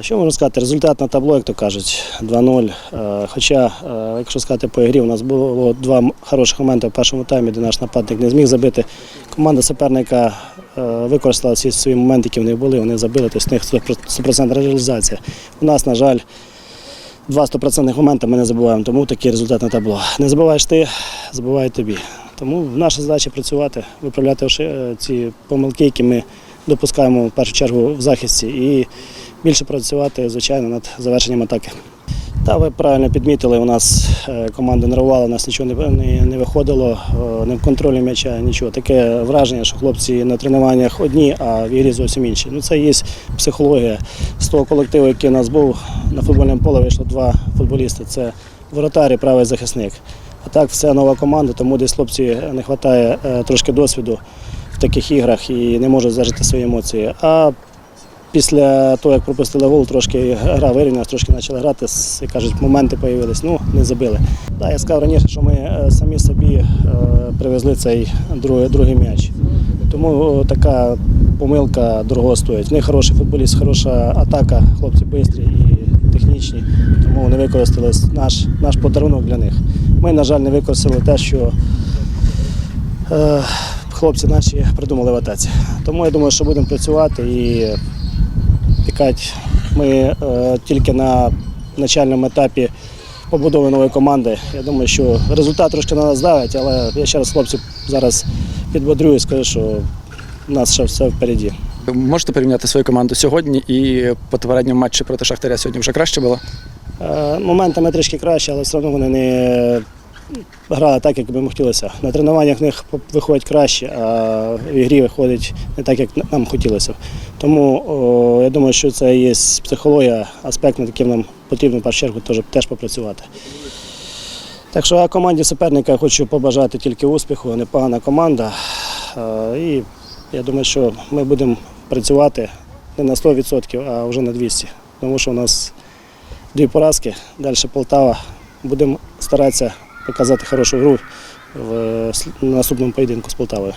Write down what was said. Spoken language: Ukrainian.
Що можна сказати? Результат на табло, як то кажуть, 2-0. Е, Хоча, е, якщо сказати по ігрі, у нас було два хороших моменти в першому таймі, де наш нападник не зміг забити. Команда суперника е, використала всі свої моменти, які в них були, вони забили, тобто в них 100% реалізація. У нас, на жаль, два 100% моменти ми не забуваємо, тому такий результат на табло. Не забуваєш ти, забуває тобі. Тому наша задача працювати, виправляти ці помилки, які ми допускаємо в першу чергу в захисті, і більше працювати, звичайно, над завершенням атаки. Та ви правильно підмітили, у нас е, команда нервувала, у нас нічого не, не, не виходило, е, не в контролі м'яча, нічого. Таке враження, що хлопці на тренуваннях одні, а в ігрі зовсім інші. Ну, це є психологія. З того колективу, який у нас був на футбольному полі, вийшло два футболісти. Це воротар і правий захисник. А так, вся нова команда, тому десь хлопці не вистачає е, трошки досвіду в таких іграх і не можуть зажити свої емоції. А Після того, як пропустили гол, трошки гра вирівнялась, трошки почали грати, як кажуть, моменти з'явились, ну не забили. Да, я сказав раніше, що ми е, самі собі е, привезли цей другий, другий м'яч. Тому така помилка дорого стоїть. В хороший футболіст, хороша атака, хлопці швидкі і технічні, тому вони використали наш, наш подарунок для них. Ми, на жаль, не використали те, що е, хлопці наші придумали в атаці. Тому я думаю, що будемо працювати і пікати. Ми е, тільки на начальному етапі побудови нової команди. Я думаю, що результат трошки на нас давить, але я ще раз хлопців зараз підбодрюю і скажу, що у нас ще все впереді. Можете порівняти свою команду сьогодні і по попередньому матчі проти Шахтаря сьогодні вже краще було? Е, Моментами трішки краще, але все одно вони не грали так, як би їм хотілося. На тренуваннях в них виходить краще, а в ігрі виходить не так, як нам хотілося. Тому о, я думаю, що це є психологія, аспект, над яким нам потрібно в першу чергу теж, теж попрацювати. Так що а команді суперника хочу побажати тільки успіху, непогана команда. І я думаю, що ми будемо працювати не на 100%, а вже на 200%. Тому що у нас дві поразки, далі Полтава. Будемо старатися показати хорошу гру в наступному поєдинку з Полтавою.